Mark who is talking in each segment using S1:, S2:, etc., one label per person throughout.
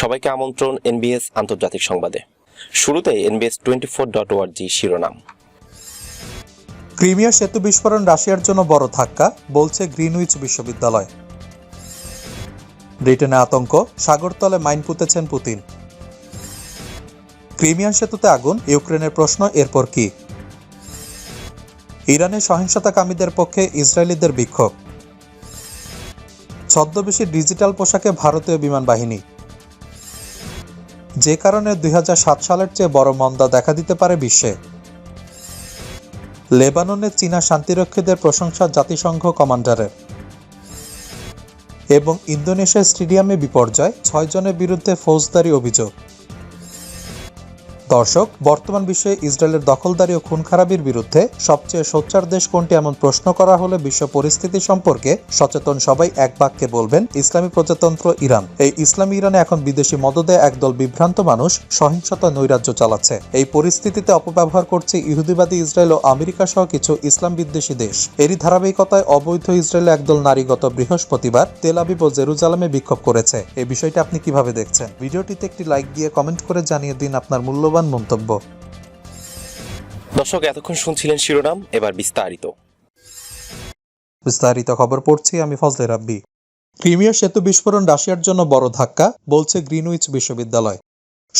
S1: সবাইকে আমন্ত্রণ এনবিএস আন্তর্জাতিক সংবাদে। শুরুতে এনবিএস টোয়েন্টি ফোর ডট ওয়ার্জি শিরোনাম।
S2: ক্রিমিয়া সেতু বিস্ফোরণ রাশিয়ার জন্য বড় ধাক্কা, বলছে গ্রিনউইচ বিশ্ববিদ্যালয়। ব্রিটেনে আতঙ্ক, সাগরতলে মাইন পুঁতেছেন পুতিন। ক্রিমিয়ান সেতুতে আগুন, ইউক্রেনের প্রশ্ন, এরপর কি? ইরানের সহিংসতাকামীদের পক্ষে ইসরায়েলিদের বিক্ষোভ। ছদ্মবেশী ডিজিটাল পোশাকে ভারতীয় বিমান বাহিনী। যে কারণে দুই হাজার সাত সালের চেয়ে বড় মন্দা দেখা দিতে পারে বিশ্বে। লেবাননে চীনা শান্তিরক্ষীদের প্রশংসা জাতিসংঘ কমান্ডারের। এবং ইন্দোনেশিয়ার স্টেডিয়ামে বিপর্যয়, ছয় জনের বিরুদ্ধে ফৌজদারি অভিযোগ। দর্শক, বর্তমান বিশ্বে ইসরায়েলের দখলদারি ও খুন খারাপির বিরুদ্ধে সবচেয়ে সোচ্চার দেশ কোনটি এমন প্রশ্ন করা হলে বিশ্ব পরিস্থিতি সম্পর্কে সচেতন সবাই এক বাক্যে বলবেন, ইসলামী প্রজাতন্ত্র ইরান। এই ইসলামী ইরানে এখন বিদেশি মদদে একদল বিভ্রান্ত মানুষ সহিংসতা নৈরাজ্য চালাচ্ছে। এই পরিস্থিতিতে অপব্যবহার করছে ইহুদিবাদী ইসরায়েল ও আমেরিকা সহ কিছু ইসলাম বিদ্বেষী দেশ। এরই ধারাবাহিকতায় অবৈধ ইসরায়েলে একদল নারী গত বৃহস্পতিবার তেল আবিব ও জেরুজালেমে বিক্ষোভ করেছে। এই বিষয়টি আপনি কীভাবে দেখছেন? ভিডিওটিতে একটি লাইক দিয়ে কমেন্ট করে জানিয়ে দিন আপনার মূল্যবান মন্তব্য।
S1: দর্শক এতক্ষণ শুনছিলেন শিরোনাম এবার বিস্তারিত।
S2: বিস্তারিত খবর পড়ছি আমি ফজলে রাব্বি। ক্রিমিয়া সেতু বিস্ফোরণ রাশিয়ার জন্য বড় ধাক্কা বলছে গ্রিনউইচ বিশ্ববিদ্যালয়।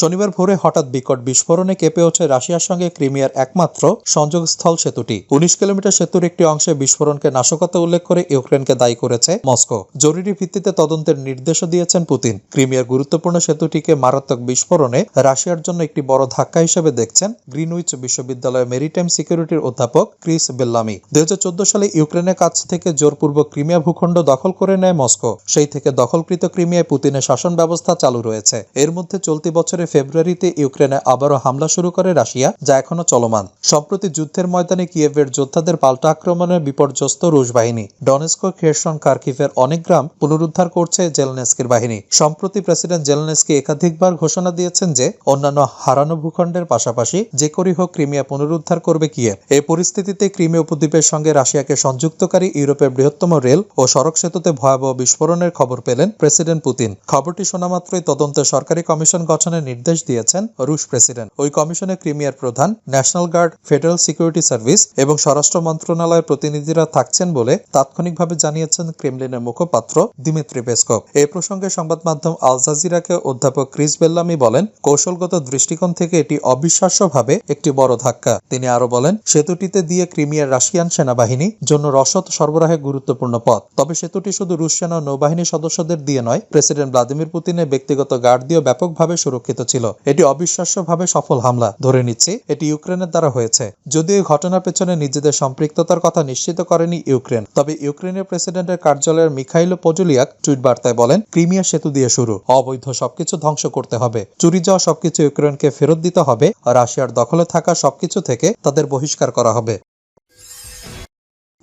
S2: শনিবার ভোরে হঠাৎ বিকট বিস্ফোরণে কেঁপে ওঠে রাশিয়ার সঙ্গে ক্রিমিয়ার একমাত্র সংযোগস্থল সেতুটি। উনিশ কিলোমিটার সেতুর একটি অংশে বিস্ফোরণকে নাশকতা উল্লেখ করে ইউক্রেনকে দায়ী করেছে মস্কো। জরুরি ভিত্তিতে তদন্তের নির্দেশও দিয়েছেন পুতিন। ক্রিমিয়ার গুরুত্বপূর্ণ সেতুটিকে মারাত্মক বিস্ফোরণে রাশিয়ার জন্য একটি বড় ধাক্কা হিসেবে দেখছেন গ্রিনউইচ বিশ্ববিদ্যালয়ের মেরিটাইম সিকিউরিটির অধ্যাপক ক্রিস বেল্লামি। দুই হাজার চোদ্দ সালে ইউক্রেনের কাছ থেকে জোরপূর্বক ক্রিমিয়া ভূখণ্ড দখল করে নেয় মস্কো। সেই থেকে দখলকৃত ক্রিমিয়ায় পুতিনের শাসন ব্যবস্থা চালু রয়েছে। এর মধ্যে চলতি বছরের ফেব্রুয়ারিতে ইউক্রেনে আবারও হামলা শুরু করে রাশিয়া, যা এখনও চলমান। সম্প্রতি যুদ্ধের ময়দানে কিয়েভের যোদ্ধাদের পাল্টা আক্রমণে বিপর্যস্ত রুশ বাহিনী। ডনেস্কো খেরসন কার্কিভের অনেক গ্রাম পুনরুদ্ধার করছে জেলনেস্কির বাহিনী। সম্প্রতি প্রেসিডেন্ট জেলনেস্কি একাধিকবার ঘোষণা দিয়েছেন যে, অন্যান্য হারানো ভূখণ্ডের পাশাপাশি যে করি হোক ক্রিমিয়া পুনরুদ্ধার করবে কিয়েভ। এই পরিস্থিতিতে ক্রিমিয়া উপদ্বীপের সঙ্গে রাশিয়াকে সংযুক্তকারী ইউরোপের বৃহত্তম রেল ও সড়ক সেতুতে ভয়াবহ বিস্ফোরণের খবর পেলেন প্রেসিডেন্ট পুতিন। খবরটি শোনা মাত্রই তদন্তে সরকারি কমিশন গঠনের নির্দেশ দিয়েছেন রুশ প্রেসিডেন্ট। ওই কমিশনে ক্রিমিয়ার প্রধান, national guard, federal security service এবং স্বরাষ্ট্র মন্ত্রণালয়ের প্রতিনিধিরা থাকছেন বলে তাৎক্ষণিকভাবে জানিয়েছেন ক্রেমলিনের মুখপাত্র দিমিত্রি পেসকভ। এই প্রসঙ্গে সংবাদ মাধ্যম আল জাজিরাকে অধ্যাপক ক্রিস বেল্লামি বলেন, কৌশলগত দৃষ্টিকোণ থেকে এটি অবিশ্বাস্যভাবে একটি বড় ধাক্কা। তিনি আরও বলেন, সেতুটিতে দিয়ে ক্রিমিয়ার রাশিয়ান সেনাবাহিনী জন্য রসদ সরবরাহে গুরুত্বপূর্ণ পথ। তবে সেতুটি শুধু রুশ সেনা নৌবাহিনী সদস্যদের দিয়ে নয়, প্রেসিডেন্ট ভ্লাদিমির পুতিনের ব্যক্তিগত গার্ড দিয়েও ব্যাপকভাবে সুরক্ষিত ছিল। এটি অবিশ্বাস্যভাবে সফল হামলা। ধরে নিচ্ছি, এটি ইউক্রেনের দ্বারা হয়েছে। যদিও ঘটনার পেছনে নিজেদের সম্পৃক্ততার কথা নিশ্চিত করেনি ইউক্রেন। তবে ইউক্রেনের প্রেসিডেন্টের কার্যালয়ের মিখাইলো পজুলিয়াক টুইট বার্তায় বলেন, ক্রিমিয়া সেতু দিয়ে শুরু। অবৈধ সবকিছু ধ্বংস করতে হবে। চুরি যাওয়া সবকিছু ইউক্রেনকে ফেরত দিতে হবে। রাশিয়ার দখলে থাকা সবকিছু থেকে তাদের বহিষ্কার করা হবে।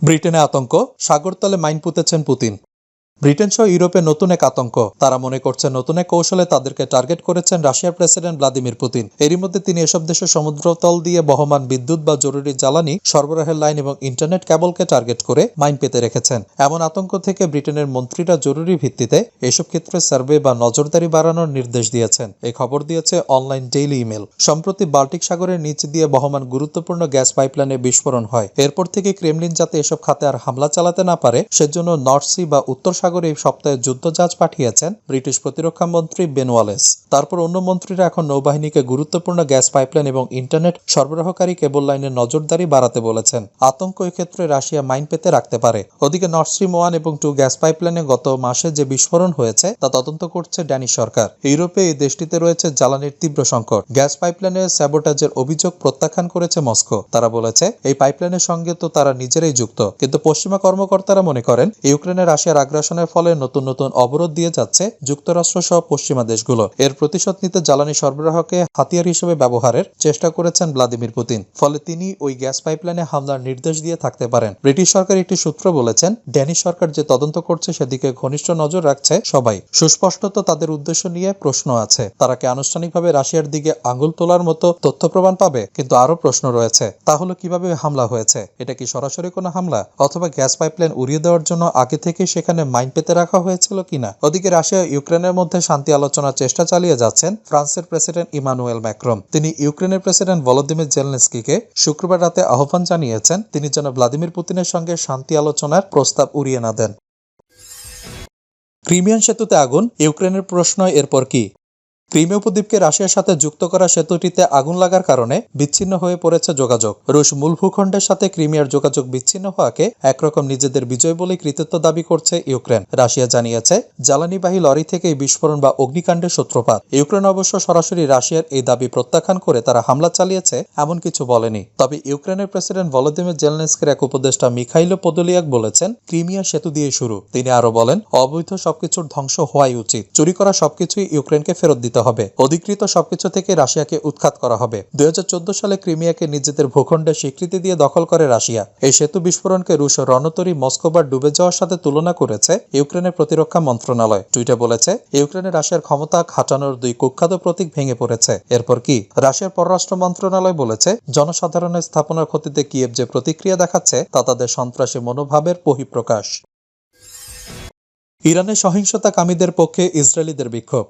S2: ব্রিটেনে আতঙ্ক। সাগরতলে মাইন পুঁতেছেন পুতিন। ব্রিটেন সহ ইউরোপে নতুন এক আতঙ্ক। তারা মনে করছে নতুন এক কৌশলে তাদেরকে টার্গেট করেছেন রাশিয়ার প্রেসিডেন্ট ভ্লাদিমির পুতিন। এরই মধ্যে তিনি এসব দেশের সমুদ্রতল দিয়ে বহমান বিদ্যুৎ বা জরুরি জ্বালানি, সরবরাহের লাইন এবং ইন্টারনেট কেবলকে টার্গেট করে মাইন পেতে রেখেছেন। এমন আতঙ্ক থেকে ব্রিটেনের মন্ত্রীরা জরুরি ভিত্তিতে এসব ক্ষেত্রে সার্ভে বা নজরদারি বাড়ানোর নির্দেশ দিয়েছেন। এই খবর দিয়েছে অনলাইন ডেইলি ইমেল। সম্প্রতি বাল্টিক সাগরের নিচ দিয়ে বহমান গুরুত্বপূর্ণ গ্যাস পাইপলাইনে বিস্ফোরণ হয়। এরপর থেকে ক্রেমলিন যাতে এসব খাতে আর হামলা চালাতে না পারে, সেজন্য নর্থ সি বা উত্তর সাগরে এই সপ্তাহে যুদ্ধজাহাজ পাঠিয়েছেন ব্রিটিশ প্রতিরক্ষা মন্ত্রী বেন ওয়ালেস। তারপর অন্য মন্ত্রীরা এখন নৌবাহিনীকে গুরুত্বপূর্ণ গ্যাস পাইপলাইন এবং ইন্টারনেট সরবরাহকারী কেবল লাইনের নজরদারি বাড়াতে বলেছেন। আতঙ্ক ক্ষেত্রে রাশিয়া মাইন পেতে রাখতে পারে। ওদিকে নর্থ স্ট্রিম ওয়ান এবং টু গ্যাস পাইপলাইনে গত মাসে যে বিস্ফোরণ হয়েছে, তা তদন্ত করছে ড্যানিশ সরকার। ইউরোপে এই দেশটিতে রয়েছে জ্বালানির তীব্র সংকট। গ্যাস পাইপলাইনের স্যাবোটাজের অভিযোগ প্রত্যাখ্যান করেছে মস্কো। তারা বলেছে, এই পাইপলাইনের সঙ্গে তো তারা নিজেরাই যুক্ত। কিন্তু পশ্চিমা কর্মকর্তারা মনে করেন ইউক্রেনের রাশিয়ার আগ্রাসনের ফলে নতুন নতুন অবরোধ দিয়ে যাচ্ছে যুক্তরাষ্ট্র সহ পশ্চিমা দেশগুলো। এর প্রতিশোধ নিতে জ্বালানি সরবরাহকে হাতিয়ার হিসেবে ব্যবহারের চেষ্টা করেছেন ভ্লাদিমির পুতিন, ফলে তিনি ওই গ্যাস পাইপলাইনে হামলার নির্দেশ দিয়ে থাকতে পারেন। ব্রিটিশ সরকার একটি সূত্র বলেছেন, ড্যানিশ সরকার যে তদন্ত করছে সেদিকে ঘনিষ্ঠ নজর রাখছে সবাই। সুস্পষ্টত তাদের উদ্দেশ্য নিয়ে প্রশ্ন আছে। তারা কি আনুষ্ঠানিকভাবে রাশিয়ার দিকে আঙুল তোলার মতো তথ্য প্রমাণ পাবে? কিন্তু আরও প্রশ্ন রয়েছে, তাহলে কীভাবে হামলা হয়েছে? এটা কি সরাসরি কোনো হামলা? অথবা গ্যাস পাইপলাইন উড়িয়ে দেওয়ার জন্য আগে থেকে সেখানে আইন পেতে রাখা হয়েছিল কিনা? ওদিকে রাশিয়া ইউক্রেনের মধ্যে শান্তি আলোচনার চেষ্টা চালিয়ে যাচ্ছেন ফ্রান্সের প্রেসিডেন্ট ইমানুয়েল ম্যাক্রম তিনি ইউক্রেনের প্রেসিডেন্ট ভলোদিমির জেলনেস্কিকে শুক্রবার রাতে আহ্বান জানিয়েছেন, তিনি যেন ভ্লাদিমির পুতিনের সঙ্গে শান্তি আলোচনার প্রস্তাব উড়িয়ে না দেন। ক্রিমিয়ান সেতুতে আগুন, ইউক্রেনের প্রশ্ন এরপর কি? ক্রিমিয়া উপদ্বীপকে রাশিয়ার সাথে যুক্ত করা সেতুটিতে আগুন লাগার কারণে বিচ্ছিন্ন হয়ে পড়েছে যোগাযোগ। রুশ মূল ভূখণ্ডের সাথে ক্রিমিয়ার যোগাযোগ বিচ্ছিন্ন হওয়াকে একরকম নিজেদের বিজয় বলে কৃতিত্ব দাবি করছে ইউক্রেন। রাশিয়া জানিয়েছে, জ্বালানিবাহী লরি থেকে এই বিস্ফোরণ বা অগ্নিকাণ্ডের সূত্রপাত। ইউক্রেন অবশ্য সরাসরি রাশিয়ার এই দাবি প্রত্যাখ্যান করে তারা হামলা চালিয়েছে, এমন কিছু বলেনি। তবে ইউক্রেনের প্রেসিডেন্ট ভলোদিমির জেলনেস্কির এক উপদেষ্টা মিখাইলো পদলিয়াক বলেছেন ক্রিমিয়া সেতু দিয়ে শুরু। তিনি আরও বলেন, অবৈধ সবকিছুর ধ্বংস হওয়াই উচিত। চুরি করা সবকিছুই ইউক্রেনকে ফেরত দিতে হবে। অধিকৃত সবকিছু থেকে রাশিয়াকে উৎখাত করা হবে। দুই হাজার চোদ্দ সালে ক্রিমিয়াকে নিজেদের ভূখণ্ডে স্বীকৃতি দিয়ে দখল করে রাশিয়া। এই সেতু বিস্ফোরণকে রুশ রণতরী মস্কোবার ডুবে যাওয়ার সাথে তুলনা করেছে ইউক্রেনের প্রতিরক্ষা মন্ত্রণালয়। টুইটে বলেছে, ইউক্রেনে রাশিয়ার ক্ষমতা খাটানোর দুই কুখ্যাত প্রতীক ভেঙে পড়েছে। এরপর কি? রাশিয়ার পররাষ্ট্র মন্ত্রণালয় বলেছে, জনসাধারণের স্থাপনার ক্ষতিতে কিয়েভ যে প্রতিক্রিয়া দেখাচ্ছে, তা তাদের সন্ত্রাসী মনোভাবের বহিঃপ্রকাশ। ইরানের সহিংসতাকামীদের পক্ষে ইসরায়েলিদের বিক্ষোভ।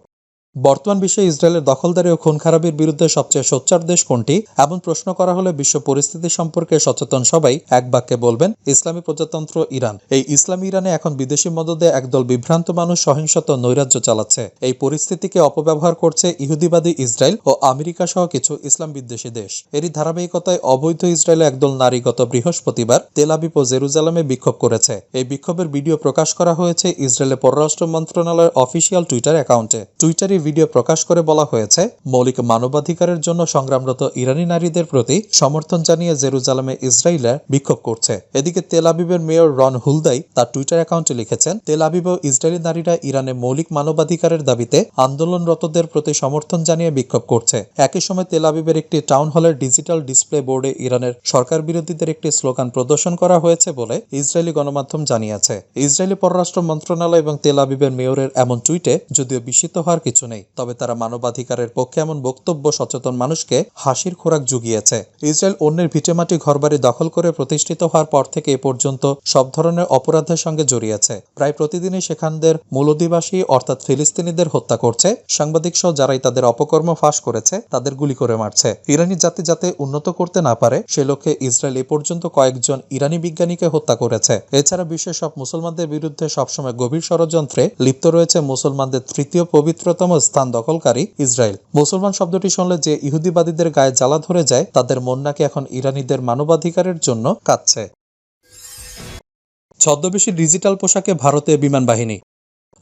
S2: বর্তমান বিশ্বে ইসরায়েলের দখলদারি ও খুন খারাপির বিরুদ্ধে সবচেয়ে সোচ্চার দেশ কোনটি? এমন প্রশ্ন করা হলে বিশ্ব পরিস্থিতি সম্পর্কে সচেতন সবাই এক বাক্যে বলবেন, ইসলামী প্রজাতন্ত্র ইরান। এই ইসলামী ইরানে এখন বিদেশি মদদে একদল বিভ্রান্ত মানুষ সহিংসত নৈরাজ্য চালাচ্ছে। এই পরিস্থিতিকে অপব্যবহার করছে ইহুদিবাদী ইসরায়েল ও আমেরিকা সহ কিছু ইসলাম বিদ্বেষী দেশ। এরই ধারাবাহিকতায় অবৈধ ইসরায়েলে একদল নারী গত বৃহস্পতিবার তেলাবিপ ও জেরুজালামে বিক্ষোভ করেছে। এই বিক্ষোভের ভিডিও প্রকাশ করা হয়েছে ইসরায়েলের পররাষ্ট্র মন্ত্রণালয়ের অফিসিয়াল টুইটার অ্যাকাউন্টে। টুইটারে ভিডিও প্রকাশ করে বলা হয়েছে, মৌলিক মানবাধিকারের জন্য সংগ্রামরত ইরানি নারীদের প্রতি সমর্থন জানিয়ে জেরুজালামে ইসরায়েলের বিক্ষোভ করছে। এদিকে তেল আবিবের মেয়র রন হুলদাই তার টুইটার অ্যাকাউন্টে লিখেছেন, তেল আবিব ইসরায়েলি নারীরা ইরানে মৌলিক মানবাধিকারের দাবিতে আন্দোলনরতদের প্রতি সমর্থন জানিয়ে বিক্ষোভ করছে। একই সময় তেল আবিবের একটি টাউন হলের ডিজিটাল ডিসপ্লে বোর্ডে ইরানের সরকার বিরোধীদের একটি স্লোগান প্রদর্শন করা হয়েছে বলে ইসরায়েলি গণমাধ্যম জানিয়েছে। ইসরায়েলি পররাষ্ট্র মন্ত্রণালয় এবং তেল আবিবের মেয়রের এমন টুইটে যদিও বিস্মিত হওয়ার কিছু নেই। তবে তারা মানবাধিকারের পক্ষে এমন বক্তব্য সচেতন মানুষকে হাসির খোরাক জুগিয়েছে। ইসরায়েল অন্যের ভিটেমাটি ঘরবাড়ি দখল করে প্রতিষ্ঠিত হওয়ার পর থেকে এ পর্যন্ত সব ধরনের অপরাধের সঙ্গে জড়িয়েছে। প্রায় প্রতিদিনই সেখানদের মূল অধিবাসী অর্থাৎ ফিলিস্তিনিদের হত্যা করছে। সাংবাদিক সহ যারাই তাদের অপকর্ম ফাঁস করেছে, তাদের গুলি করে মারছে। ইরানি জাতি যাতে উন্নত করতে না পারে, সে লক্ষ্যে ইসরায়েল এ পর্যন্ত কয়েকজন ইরানি বিজ্ঞানীকে হত্যা করেছে। এছাড়া বিশ্বের সব মুসলমানদের বিরুদ্ধে সবসময় গভীর ষড়যন্ত্রে লিপ্ত রয়েছে মুসলমানদের তৃতীয় পবিত্রতম স্থান দখলকারী ইসরায়েল। মুসলমান শব্দটি শুনলে যে ইহুদিবাদীদের গায়ে জ্বালা ধরে যায়, তাদের মন নাকি এখন ইরানিদের মানবাধিকারের জন্য কাঁদছে। ছদ্মবেশী ডিজিটাল পোশাকে ভারতীয় বিমান বাহিনী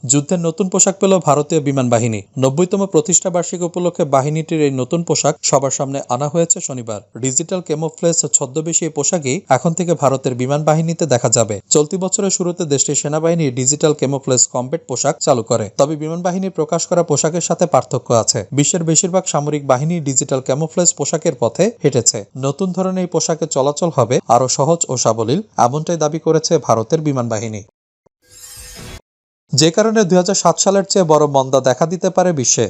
S2: যুদ্ধের নতুন পোশাক পেল ভারতীয় বিমান বাহিনী। নব্বইতম প্রতিষ্ঠা বার্ষিকী উপলক্ষে বাহিনীটির এই নতুন পোশাক সবার সামনে আনা হয়েছে শনিবার। ডিজিটাল কেমোফ্লেস ছদ্মবেশী এই পোশাকই এখন থেকে ভারতের বিমান বাহিনীতে দেখা যাবে। চলতি বছরের শুরুতে দেশটির সেনাবাহিনী ডিজিটাল কেমোফ্লেস কম্বেট পোশাক চালু করে। তবে বিমান বাহিনী প্রকাশ করা পোশাকের সাথে পার্থক্য আছে। বিশ্বের বেশিরভাগ সামরিক বাহিনী ডিজিটাল ক্যামোফ্লেজ পোশাকের পথে হেঁটেছে। নতুন ধরনের এই পোশাকে চলাচল হবে আরও সহজ ও সাবলীল, এমনটাই দাবি করেছে ভারতের বিমান বাহিনী। যে কারণে দু হাজার সাত সালের চেয়ে বড় মন্দা দেখা দিতে পারে বিশ্বে।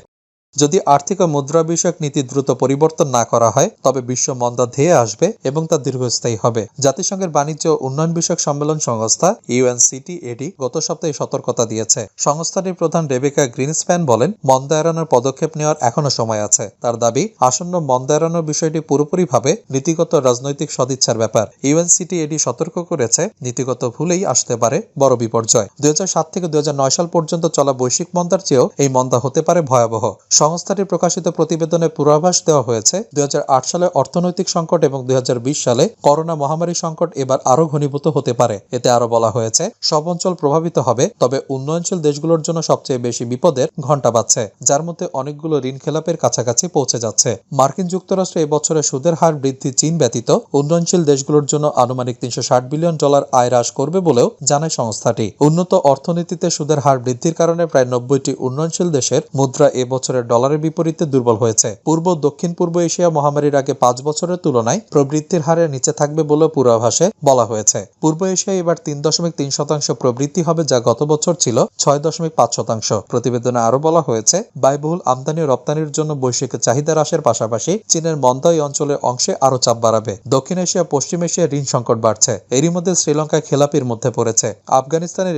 S2: যদি আর্থিক ও মুদ্রা বিষয়ক নীতি দ্রুত পরিবর্তন না করা হয়, তবে বিশ্ব মন্দা ধেয়ে আসবে এবং তা দীর্ঘস্থায়ী হবে। জাতিসংঘের বাণিজ্য উন্নয়ন বিষয়ক সম্মেলন সংস্থা, ইউএনসিটিএডি, গত সপ্তাহে সতর্কতা দিয়েছে। সংস্থাটির প্রধান রেবেকা গ্রিনস্প্যান বলেন, মন্দা এড়ানোর পদক্ষেপ নেওয়ার এখনও সময় আছে। তার দাবি, আসন্ন মন্দা এড়ানোর বিষয়টি পুরোপুরিভাবে নীতিগত রাজনৈতিক সদিচ্ছার ব্যাপার। ইউএনসিটিএডি সতর্ক করেছে, নীতিগত ভুলেই আসতে পারে বড় বিপর্যয়। দুই হাজার সাত থেকে দুই হাজার নয় সাল পর্যন্ত চলা বৈশ্বিক মন্দার চেয়েও এই মন্দা হতে পারে ভয়াবহ। সংস্থাটির প্রকাশিত প্রতিবেদনে পূর্বাভাস দেওয়া হয়েছে, দুই হাজার আট সালে অর্থনৈতিক সংকট এবং দুই হাজার বিশ সালে করোনা মহামারী সংকট এবার আরও ঘনীভূত হতে পারে। এতে আরও বলা হয়েছে, সব অঞ্চল প্রভাবিত হবে, তবে উন্নয়নশীল দেশগুলোর জন্য সবচেয়ে বেশি বিপদের ঘণ্টা বাজছে, যার মধ্যে অনেকগুলো ঋণ খেলাপের কাছাকাছি পৌঁছে যাচ্ছে। মার্কিন যুক্তরাষ্ট্রে এবছরে সুদের হার বৃদ্ধি চীন ব্যতীত উন্নয়নশীল দেশগুলোর জন্য আনুমানিক তিনশো ষাট বিলিয়ন ডলার আয় হ্রাস করবে বলেও জানায় সংস্থাটি। উন্নত অর্থনীতিতে সুদের হার বৃদ্ধির কারণে প্রায় নব্বইটি উন্নয়নশীল দেশের মুদ্রা এবছরের ডলারের বিপরীতে দুর্বল হয়েছে। পূর্ব, দক্ষিণ, পূর্ব এশিয়া মহামারীর আগে পাঁচ বছরের তুলনায় প্রবৃদ্ধির হারে নিচে থাকবে বলে পূর্বাভাসে বলা হয়েছে। পূর্ব এশিয়ায় এবার তিন দশমিক তিন শতাংশ প্রবৃদ্ধি হবে যা গত বছর ছিল ছয় দশমিক পাঁচ শতাংশ। প্রতিবেদনে আরও বলা হয়েছে, ব্যয়বহুল আমদানি ও রপ্তানির জন্য বৈশ্বিক চাহিদা হ্রাসের পাশাপাশি চীনের মন্দা এই অঞ্চলের অংশে আরও চাপ বাড়াবে। দক্ষিণ এশিয়া, পশ্চিম এশিয়ায় ঋণ সংকট বাড়ছে। এরই মধ্যে শ্রীলঙ্কা খেলাপির মধ্যে পড়েছে। আফগানিস্তানের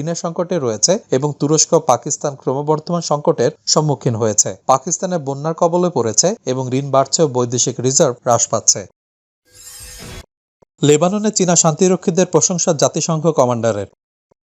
S2: ঋণের সংকটে রয়েছে এবং তুরস্ক পাকিস্তান ক্রমবর্ধমান সংকটের সম্মুখীন হয়েছে। পাকিস্তানে বন্যার কবলে পড়েছে এবং ঋণ বাড়ছে বৈদেশিক রিজার্ভ হ্রাস পাচ্ছে। লেবাননে চীনা শান্তিরক্ষীদের প্রশংসা জাতিসংঘ কমান্ডারের।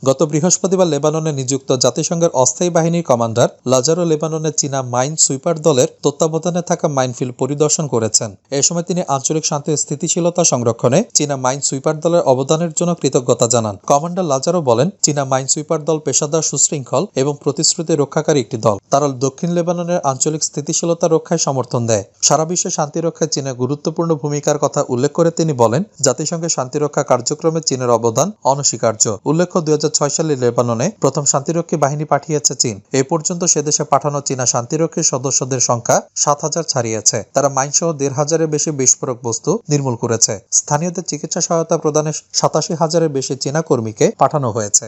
S2: গত বৃহস্পতিবার লেবাননে নিযুক্ত জাতিসংঘের অস্থায়ী বাহিনীর কমান্ডার লাজারো লেবাননে চীনা মাইন সুইপার দলের তত্ত্বাবধানে থাকা মাইনফিল্ড পরিদর্শন করেছেন। এ সময় তিনি আঞ্চলিক শান্তি স্থিতিশীলতা সংরক্ষণে চীনা মাইন সুইপার দলের অবদানের জন্য কৃতজ্ঞতা জানান। কমান্ডার লাজারো বলেন, চীনা মাইন সুইপার দল পেশাদার সুশৃঙ্খল এবং প্রতিশ্রুতি রক্ষাকারী একটি দল। তারা দক্ষিণ লেবাননের আঞ্চলিক স্থিতিশীলতা রক্ষায় সমর্থন দেয়। সারা বিশ্বে শান্তি রক্ষায় চীনের গুরুত্বপূর্ণ ভূমিকার কথা উল্লেখ করে তিনি বলেন জাতিসংঘের শান্তিরক্ষা কার্যক্রমে চীনের অবদান অনস্বীকার্য। উল্লেখ্য, দুই হাজার সালে লেবাননে প্রথম শান্তিরক্ষী বাহিনী পাঠিয়েছে চীন। এ পর্যন্ত সে দেশে পাঠানো চীনা শান্তিরক্ষী সদস্যদের সংখ্যা সাত হাজার ছাড়িয়েছে। তারা মাইনসহ দেড় হাজারের বেশি বিস্ফোরক বস্তু নির্মূল করেছে। স্থানীয়দের চিকিৎসা সহায়তা প্রদানে সাতাশি হাজারের বেশি চীনা কর্মীকে পাঠানো হয়েছে।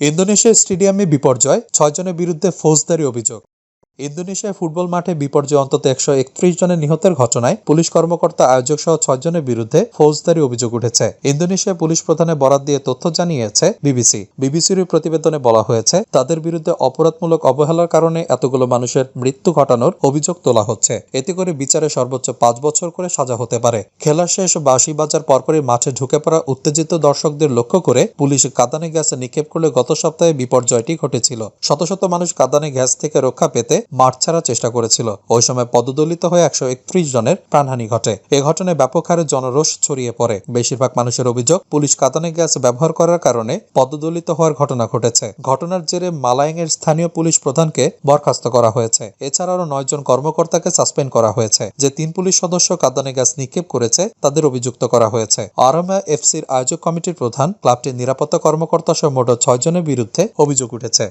S2: ইন্দোনেশিয়া স্টেডিয়ামে বিপর্যয়, ছয়জনের বিরুদ্ধে ফৌজদারি অভিযোগ। ইন্দোনেশিয়া ফুটবল মাঠে বিপর্যয় অন্তত একশো একত্রিশ জনের নিহতের ঘটনায় পুলিশ কর্মকর্তা আয়োজক সহ ছয়জনের বিরুদ্ধে ফৌজদারি অভিযোগ উঠেছে। ইন্দোনেশিয়া পুলিশ প্রধানের বরাত দিয়ে তথ্য জানিয়েছে বিবিসি। বিবিসির প্রতিবেদনে বলা হয়েছে, তাদের বিরুদ্ধে অপরাধমূলক অবহেলার কারণে এতগুলো মানুষের মৃত্যু ঘটানোর অভিযোগ তোলা হচ্ছে। এতে করে বিচারে সর্বোচ্চ পাঁচ বছর করে সাজা হতে পারে। খেলা শেষ বাঁশি বাজার পরপরই মাঠে ঢুকে পড়া উত্তেজিত দর্শকদের লক্ষ্য করে পুলিশ কাদানে গ্যাসে নিক্ষেপ করলে গত সপ্তাহে বিপর্যয়টি ঘটেছিল। শত শত মানুষ কাদানে গ্যাস থেকে রক্ষা পেতে মাঠ ছাড়ার চেষ্টা করেছিল। ওই সময় পদদলিত হয়ে একশো একত্রিশ জনের প্রাণহানি ঘটে। এ ঘটনায় ব্যাপক হারে জনরোষ ছড়িয়ে পড়ে। বেশিরভাগ মানুষের অভিযোগ, পুলিশ কাঁদানে গ্যাস ব্যবহার করার কারণে পদদলিত হওয়ার ঘটনা ঘটেছে। ঘটনার জেরে মালায়াং এর স্থানীয় পুলিশ প্রধানকে বরখাস্ত করা হয়েছে। এছাড়া আরও নয় জন কর্মকর্তাকে সাসপেন্ড করা হয়েছে। যে তিন পুলিশ সদস্য কাঁদানে গ্যাস নিক্ষেপ করেছে, তাদের অভিযুক্ত করা হয়েছে। আরামা এফসির আয়োজক কমিটির প্রধান, ক্লাবটির নিরাপত্তা কর্মকর্তা সহ মোট ছয় জনের বিরুদ্ধে অভিযোগ উঠেছে।